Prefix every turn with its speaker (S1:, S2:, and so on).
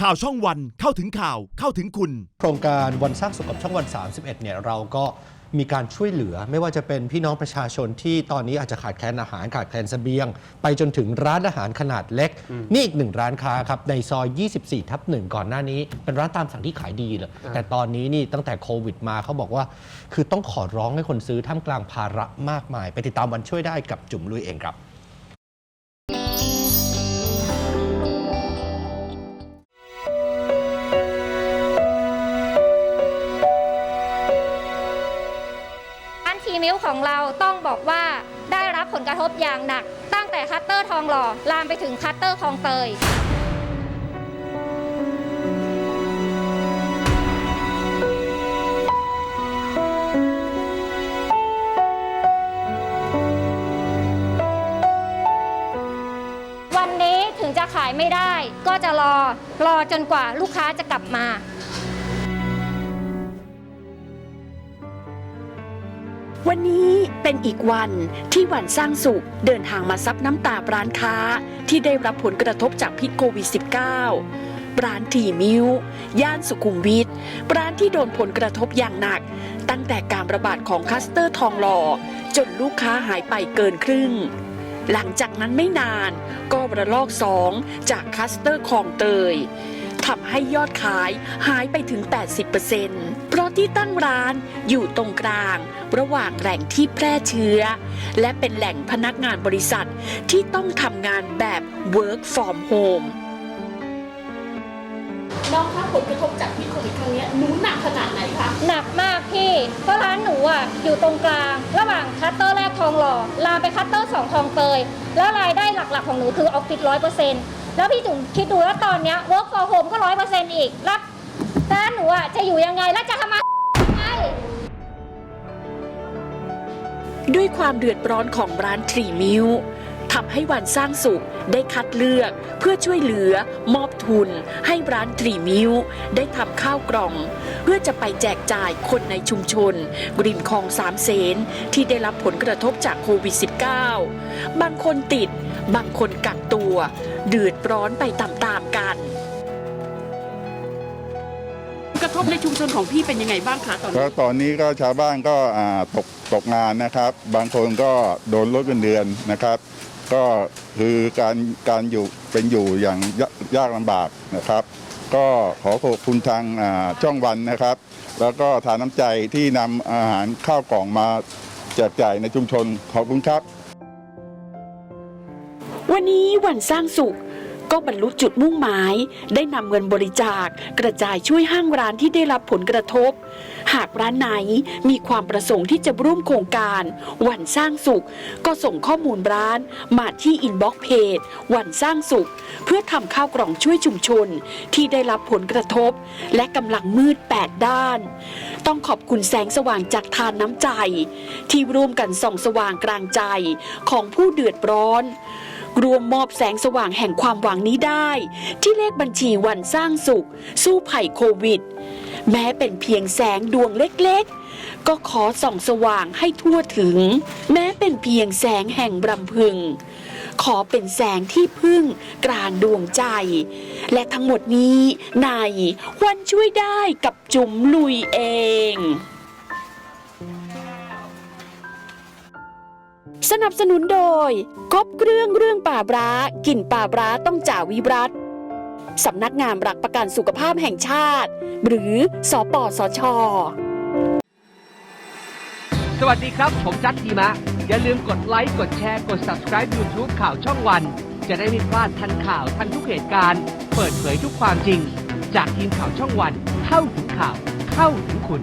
S1: ข่าวช่องวันเข้าถึงข่าวเข้าถึงคุณ
S2: โครงการวันสร้างสุขกับช่องวัน 31 เนี่ยเราก็มีการช่วยเหลือไม่ว่าจะเป็นพี่น้องประชาชนที่ตอนนี้อาจจะขาดแคลนอาหารขาดแคลนเสบียง ไปจนถึงร้านอาหารขนาดเล็ก นี่อีกหนึ่งร้านค้าครับ ในซอย 24 ทับหนึ่งก่อนหน้านี้ เป็นร้านตามสั่งที่ขายดีเลย แต่ตอนนี้นี่ตั้งแต่โควิดมาเขาบอกว่า คือต้องขอร้องให้คนซื้อท่ามกลางภาระมากมาย ไปติดตามวันช่วยได้กับจุ๋มลุยเองครับ
S3: นทีมิลของเราต้องบอกว่าได้รับผลกระทบอย่างหนัก ตั้งแต่คัตเตอร์ทองหล่อลามไปถึงคัตเตอร์คลองเตยวันนี้ถึงจะขายไม่ได้ก็จะรอรอจนกว่าลูกค้าจะกลับมา
S4: วันนี้เป็นอีกวันที่หวันสร้างสุขเดินทางมาซับน้ำตาร้านค้า ที่ได้รับผลกระทบจากพิษโควิด -19 ร้านทีมิวย่านสุขุมวิทร้านที่โดนผลกระทบอย่างหนัก ตั้งแต่การระบาดของคัสเตอร์ทองหล่อ จนลูกค้าหายไปเกินครึ่ง หลังจากนั้นไม่นานก็ระลอกสองจากคัสเตอร์คลองเตย ทำให้ยอดขายหายไปถึง 80%เพราะที่ตั้งร้านอยู่ตรงกลาง ระหว่างแหล่งที่แพร่เชื้อ และเป็นแหล่งพนักงานบริษัทที่ต้องทำงานแบบ work from home
S5: น้องคะผลกระทบจากพิษโควิดครั้งเนี้ยหนูหนักขนาดไหนคะ
S3: หนักมากพี่ เพราะร้านหนูอะอยู่ตรงกลาง ระหว่างคัตเตอร์แรกทองหล่อลามไปคัตเตอร์สองทองเตย แล้วรายได้หลักๆของหนูคือออฟฟิศร้อยเปอร์เซ็นต์ แล้วพี่จุ๋มคิดดูแล้วตอนเนี้ย work for home ก็ร้อยเปอร์เซ็นต์อีกแล้วร้านหนูอะจะอยู่ยังไงแล้วจะทำไม
S4: ด้วยความเดือดร้อนของร้านทรีมิว ทำให้วันสร้างสุขได้คัดเลือกเพื่อช่วยเหลือ มอบทุน ให้ร้านทรีมิวได้ทำข้าวกล่อง เพื่อจะไปแจกจ่ายคนในชุมชนริมคลองสามเสนที่ได้รับผลกระทบจากโควิด -19 บางคนติด บางคนกักตัวเดือดร้อนไปตามๆกัน
S5: กระทบในชุมชนของพี่เป็นยังไงบ้างคะตอน
S6: ก็
S5: นี้
S6: ตอนนี้ก็ชาวบ้านก็อ่าตกตกงานนะครับ บางคนก็โดนลดเงินเดือนนะครับ ก็คือการการอยู่เป็นอยู่อย่างยากยากลำบากนะครับ ก็ขอขอบคุณทางช่องวันนะครับ แล้วก็ฐานน้ำใจที่นำอาหารข้าวกล่องมาแจกจ่ายในชุมชนขอบคุณครับ
S4: วันนี้วันสร้างสุข ก็บรรลุจุดมุ่งหมาย ได้นำเงินบริจาคกระจายช่วยห้างร้านที่ได้รับผลกระทบ หากร้านไหนมีความประสงค์ที่จะร่วมโครงการ วันสร้างสุข ก็ส่งข้อมูลร้านมาที่อินบ็อกเพจวันสร้างสุข เพื่อทำข้าวกล่องช่วยชุมชน ที่ได้รับผลกระทบ และกำลังมืด 8 ด้าน ต้องขอบคุณแสงสว่างจากทานน้ำใจ ที่ร่วมกันส่องสว่างกลางใจของผู้เดือดร้อน รวมมอบแสงสว่างแห่งความหวังนี้ได้ ที่เลขบัญชีวันสร้างสุข สู้ภัยโควิด แม้เป็นเพียงแสงดวงเล็กๆ ก็ขอส่องสว่างให้ทั่วถึง แม้เป็นเพียงแสงแห่งรำพึง ขอเป็นแสงที่พึ่งกลางดวงใจ และทั้งหมดนี้ในวันช่วยได้กับจุ๋มลุยเอง สนับสนุนโดยครบเครื่องเรื่องป่าบรากลิ่นป่าบราต้องจ่าวิรัตสำนักงานหลักประกันสุขภาพแห่งชาติ หรือสอปอสช
S7: สวัสดีครับ ผมจัดทีมะ อย่าลืมกดไลค์ กดแชร์ กด subscribe YouTube ข่าวช่องวัน จะได้ไม่พลาดทันข่าวทันทุกเหตุการณ์ เปิดเผยทุกความจริง จากทีมข่าวช่องวัน เข้าถึงข่าว เข้าถึงคุณ